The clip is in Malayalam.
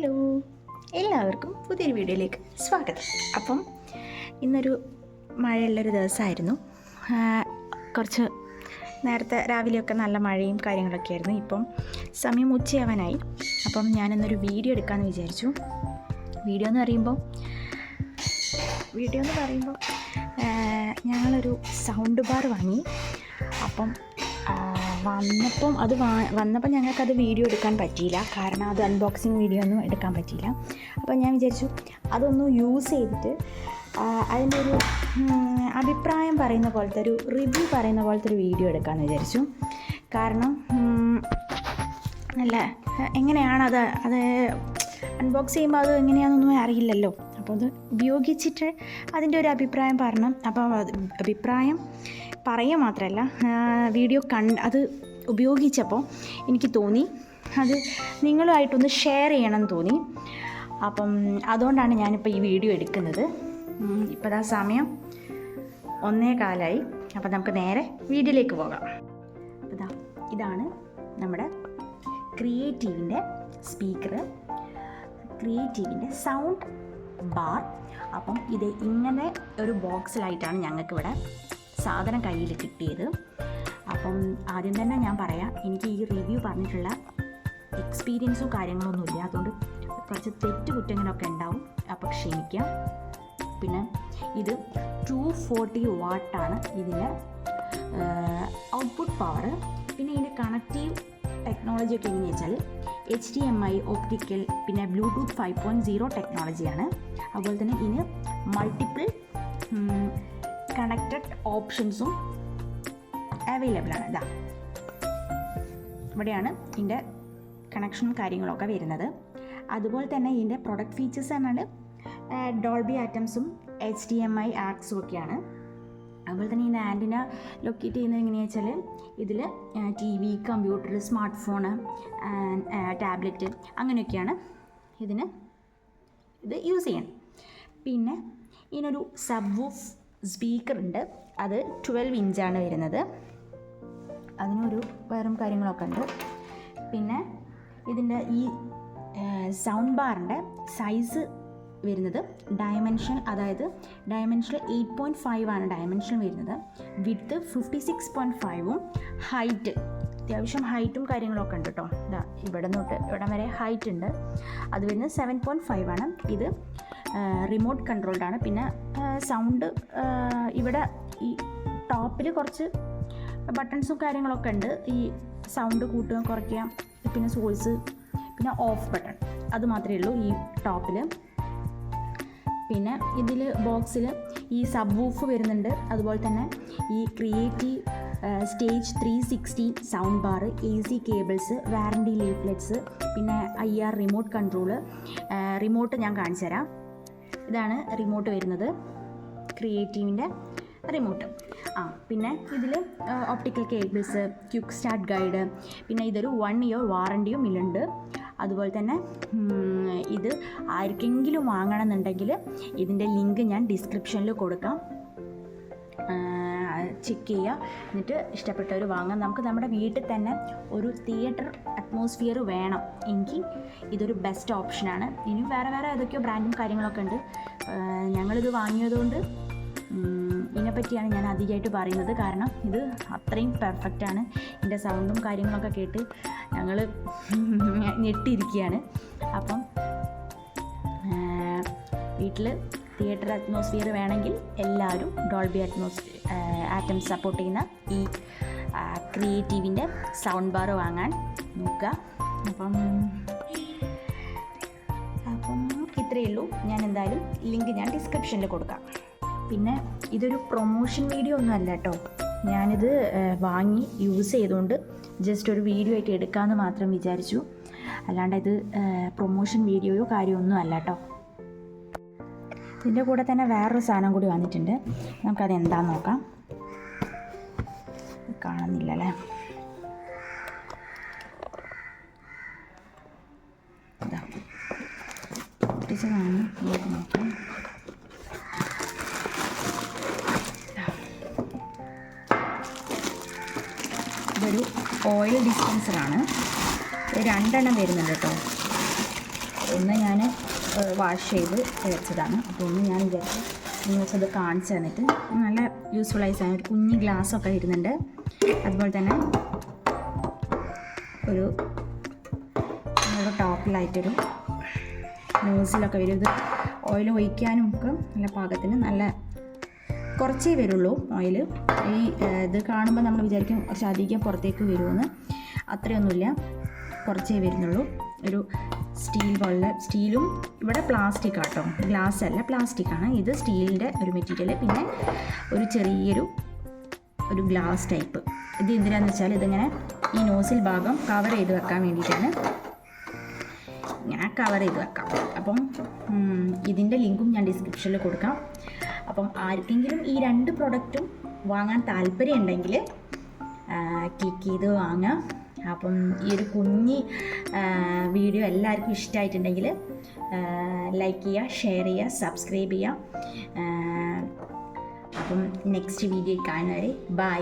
ഹലോ എല്ലാവർക്കും പുതിയൊരു വീഡിയോയിലേക്ക് സ്വാഗതം. അപ്പം ഇന്നൊരു മഴയുള്ളൊരു ദിവസമായിരുന്നു. കുറച്ച് നേരത്തെ രാവിലെയൊക്കെ നല്ല മഴയും കാര്യങ്ങളൊക്കെ ആയിരുന്നു. ഇപ്പം സമയം ഉച്ചയാവാനായി. അപ്പം ഞാനിന്നൊരു വീഡിയോ എടുക്കാമെന്ന് വിചാരിച്ചു. വീഡിയോ എന്ന് പറയുമ്പോൾ വീഡിയോ എന്ന് പറയുമ്പോൾ ഞങ്ങളൊരു സൗണ്ട് ബാർ വാങ്ങി. അപ്പം വന്നപ്പം അത് വന്നപ്പോൾ ഞങ്ങൾക്കത് വീഡിയോ എടുക്കാൻ പറ്റിയില്ല. കാരണം അത് അൺബോക്സിങ് വീഡിയോ ഒന്നും എടുക്കാൻ പറ്റിയില്ല. അപ്പോൾ ഞാൻ വിചാരിച്ചു അതൊന്ന് യൂസ് ചെയ്തിട്ട് അതിന്റെ ഒരു അഭിപ്രായം പറയുന്ന പോലത്തെ ഒരു റിവ്യൂ പറയുന്ന പോലത്തെ ഒരു വീഡിയോ എടുക്കാമെന്ന് വിചാരിച്ചു. കാരണം അല്ല എങ്ങനെയാണ് അത് അത് അൺബോക്സ് ചെയ്യുമ്പോൾ അത് എങ്ങനെയാണെന്നൊന്നും അറിയില്ലല്ലോ. അപ്പോൾ അത് ഉപയോഗിച്ചിട്ട് അതിന്റെ ഒരു അഭിപ്രായം പറഞ്ഞു അപ്പോൾ അഭിപ്രായം പറയുക മാത്രമല്ല വീഡിയോ കണ്ട് അത് ഉപയോഗിച്ചപ്പോൾ എനിക്ക് തോന്നി. അത് നിങ്ങളുമായിട്ടൊന്ന് ഷെയർ ചെയ്യണം തോന്നി. അപ്പം അതുകൊണ്ടാണ് ഞാനിപ്പോൾ ഈ വീഡിയോ എടുക്കുന്നത്. ഇപ്പോൾ ആ സമയം. ഒന്നേ കാലായി അപ്പം നമുക്ക് നേരെ വീഡിയോയിലേക്ക് പോകാം. ഇതാ ഇതാണ് നമ്മുടെ ക്രിയേറ്റീവിന്റെ സ്പീക്കർ ക്രിയേറ്റീവിന്റെ സൗണ്ട് ബാർ അപ്പം ഇത് ഇങ്ങനെ ഒരു ബോക്സിലായിട്ടാണ് ഞങ്ങൾക്കിവിടെ സാധനം കയ്യിൽ കിട്ടിയത്. അപ്പം ആദ്യം തന്നെ ഞാൻ പറയാം എനിക്ക് ഈ റിവ്യൂ പറഞ്ഞിട്ടുള്ള എക്സ്പീരിയൻസും കാര്യങ്ങളൊന്നുമില്ല. അതുകൊണ്ട് കുറച്ച് തെറ്റുകുറ്റങ്ങളൊക്കെ ഉണ്ടാവും. അപ്പോൾ ക്ഷമിക്കാം. പിന്നെ ഇത് ടു ഫോർട്ടി വാട്ടാണ് ഇതിന്റെ ഔട്ട്പുട്ട് പവർ പിന്നെ ഇതിന്റെ കണക്റ്റീവ് ടെക്നോളജി ഒക്കെ എങ്ങനെയാ വെച്ചാൽ H D M I optical പിന്നെ ബ്ലൂടൂത്ത് ഫൈവ് പോയിന്റ് സീറോ ടെക്നോളജിയാണ് അതുപോലെ തന്നെ ഇതിന് മൾട്ടിപ്പിൾ കണക്റ്റഡ് ഓപ്ഷൻസും അവൈലബിൾ ആണ്. ഇതാ ഇവിടെയാണ് ഇതിന്റെ കണക്ഷനും കാര്യങ്ങളൊക്കെ വരുന്നത്. അതുപോലെ തന്നെ ഇതിന്റെ പ്രൊഡക്റ്റ് ഫീച്ചേഴ്സ് എന്നാണ് ഡോൾബി ആറ്റംസും എച്ച് ഡി എം ഐ ആക്സും ഒക്കെയാണ്. അതുപോലെ തന്നെ ഇതിന്റെ ആന്റിന ലൊക്കേറ്റ് ചെയ്യുന്നത് എങ്ങനെയാണെന്ന് വെച്ചാൽ ഇതിൽ T V computer smart phone tablet അങ്ങനെയൊക്കെയാണ് ഇതിന് ഇത് യൂസ് ചെയ്യണം പിന്നെ ഇതിനൊരു സബ് വൂഫ് സ്പീക്കർ ഉണ്ട്. അത് ട്വൽവ് ഇഞ്ചാണ് വരുന്നത്. അതിനൊരു വേറും കാര്യങ്ങളൊക്കെ ഉണ്ട്. പിന്നെ ഇതിന്റെ ഈ സൗണ്ട് ബാറിന്റെ സൈസ് വരുന്നത് ഡയമെൻഷൻ അതായത് ഡയമെൻഷൻ എയ്റ്റ് പോയിന്റ് ഫൈവ് ആണ് ഡയമെൻഷൻ വരുന്നത്. വിത്ത് ഫിഫ്റ്റി സിക്സ് പോയിന്റ് ഫൈവും ഹൈറ്റ് അത്യാവശ്യം ഹൈറ്റും കാര്യങ്ങളൊക്കെ ഉണ്ട് കേട്ടോ ഇതാ ഇവിടെ തൊട്ട് ഇവിടെ വരെ ഹൈറ്റ് ഉണ്ട്. അത് വരുന്നത് സെവൻ പോയിന്റ് ഫൈവ് ആണ്. ഇത് റിമോട്ട് കൺട്രോൾഡ് ആണ്. പിന്നെ സൗണ്ട് ഇവിടെ ഈ ടോപ്പിൽ കുറച്ച് ബട്ടൺസും കാര്യങ്ങളൊക്കെ ഉണ്ട്. ഈ സൗണ്ട് കൂട്ടുക കുറയ്ക്കുക പിന്നെ സോഴ്സ് പിന്നെ ഓഫ് ബട്ടൺ അത് മാത്രമേ ഉള്ളൂ ഈ ടോപ്പിൽ പിന്നെ ഇതിൽ ബോക്സിൽ ഈ സബ് വൂഫ് വരുന്നുണ്ട്. അതുപോലെ തന്നെ ഈ Creative stage three sixty sound bar A C cables warranty leaflets പിന്നെ I R remote control remote ഞാൻ കാണിച്ചു തരാം ഇതാണ് റിമോട്ട് വരുന്നത്. ക്രിയേറ്റീവിന്റെ റിമോട്ട് ആ പിന്നെ ഇതിൽ optical cables quick start guide പിന്നെ ഇതൊരു വൺ ഇയർ വാറണ്ടിയും ഇല്ലുണ്ട് അതുപോലെ തന്നെ ഇത് ആർക്കെങ്കിലും വാങ്ങണമെന്നുണ്ടെങ്കിൽ ഇതിന്റെ ലിങ്ക് ഞാൻ ഡിസ്ക്രിപ്ഷനിൽ കൊടുക്കാം. ചെക്ക് ചെയ്യുക എന്നിട്ട് ഇഷ്ടപ്പെട്ടവർ വാങ്ങാം. നമുക്ക് നമ്മുടെ വീട്ടിൽ തന്നെ ഒരു തിയേറ്റർ അറ്റ്മോസ്ഫിയർ വേണം. എങ്കിൽ ഇതൊരു ബെസ്റ്റ് ഓപ്ഷനാണ് ഇനി വേറെ വേറെ ഏതൊക്കെയോ ബ്രാൻഡും കാര്യങ്ങളൊക്കെ ഉണ്ട്. ഞങ്ങളിത് വാങ്ങിയതുകൊണ്ട് ഇതിനെപ്പറ്റിയാണ് ഞാൻ അധികമായിട്ട് പറയുന്നത്. കാരണം ഇത് അത്രയും പെർഫെക്റ്റാണ് ഇതിന്റെ സൗണ്ടും കാര്യങ്ങളൊക്കെ കേട്ട് ഞങ്ങൾ ഞെട്ടിയിരിക്കുകയാണ്. അപ്പം വീട്ടിൽ തിയേറ്റർ അറ്റ്മോസ്ഫിയർ വേണമെങ്കിൽ എല്ലാവരും ഡോൾബി അറ്റ്മോസ്ഫിയർ ആറ്റം സപ്പോർട്ട് ചെയ്യുന്ന ഈ ക്രിയേറ്റീവിന്റെ സൗണ്ട് ബാർ വാങ്ങാൻ നോക്കുക. അപ്പം അപ്പം ഇത്രയേ ഉള്ളൂ. ഞാൻ എന്തായാലും ലിങ്ക് ഞാൻ ഡിസ്ക്രിപ്ഷനിൽ കൊടുക്കാം. പിന്നെ ഇതൊരു പ്രൊമോഷൻ വീഡിയോ ഒന്നും അല്ല കേട്ടോ. ഞാനിത് വാങ്ങി യൂസ് ചെയ്തുകൊണ്ട് ജസ്റ്റ് ഒരു വീഡിയോ ആയിട്ട് എടുക്കാമെന്ന് മാത്രം വിചാരിച്ചു. അല്ലാണ്ട് ഇത് പ്രൊമോഷൻ വീഡിയോയോ കാര്യമൊന്നും അല്ല കേട്ടോ. ഇതിന്റെ കൂടെ തന്നെ വേറൊരു സാധനം കൂടി വന്നിട്ടുണ്ട്. നമുക്കത് എന്താന്ന് നോക്കാം. കാണുന്നില്ല അല്ലേ ഇതൊരു ഓയിൽ ഡിസ്പെൻസറാണ്. രണ്ടെണ്ണം വരുന്നുണ്ട് കേട്ടോ. ഒന്ന് ഞാൻ വാഷ് ചെയ്ത് വെച്ചതാണ്. അപ്പോൾ ഒന്ന് ഞാൻ വിചാരിച്ചു നിങ്ങൾക്ക് അത് കാണിച്ചു തന്നിട്ട് നല്ല യൂസ്ഫുൾ ആയി സാധനം ഒരു കുഞ്ഞ് ഗ്ലാസ്സൊക്കെ വരുന്നുണ്ട് അതുപോലെ തന്നെ ഒരു നമ്മുടെ ടോപ്പിലായിട്ടൊരു നോസിലൊക്കെ വരും. ഇത് ഓയിൽ ഒഴിക്കാനും ഒക്കെ നല്ല പാകത്തിന് നല്ല കുറച്ചേ വരുള്ളൂ ഓയിൽ ഈ ഇത് കാണുമ്പോൾ നമ്മൾ വിചാരിക്കും കുറച്ച് അധികം പുറത്തേക്ക് വരുമെന്ന് അത്രയൊന്നുമില്ല. കുറച്ചേ വരുന്നുള്ളൂ. ഒരു സ്റ്റീൽ പോലുള്ള സ്റ്റീലും ഇവിടെ പ്ലാസ്റ്റിക് ആട്ടോ. ഗ്ലാസ് അല്ല പ്ലാസ്റ്റിക് ആണ്. ഇത് സ്റ്റീലിന്റെ ഒരു മെറ്റീരിയൽ പിന്നെ ഒരു ചെറിയൊരു ഒരു ഗ്ലാസ് ടൈപ്പ് ഇത് എന്തിനാന്ന് വെച്ചാൽ ഇതിങ്ങനെ ഈ നോസിൽ ഭാഗം കവർ ചെയ്ത് വെക്കാൻ വേണ്ടിയിട്ടാണ് ഇങ്ങനെ കവർ ചെയ്ത് വെക്കാം. അപ്പം ഇതിന്റെ ലിങ്കും ഞാൻ ഡിസ്ക്രിപ്ഷനിൽ കൊടുക്കാം. അപ്പം ആർക്കെങ്കിലും ഈ രണ്ട് പ്രൊഡക്റ്റും വാങ്ങാൻ താല്പര്യം ഉണ്ടെങ്കിൽ ക്ലിക്ക് ചെയ്ത് വാങ്ങാം അപ്പം ഈ ഒരു കുഞ്ഞി വീഡിയോ എല്ലാവർക്കും ഇഷ്ടമായിട്ടുണ്ടെങ്കിൽ ലൈക്ക് ചെയ്യുക ഷെയർ ചെയ്യുക സബ്സ്ക്രൈബ് ചെയ്യുക. അപ്പം നെക്സ്റ്റ് വീഡിയോ കാണുന്നവരെ ബൈ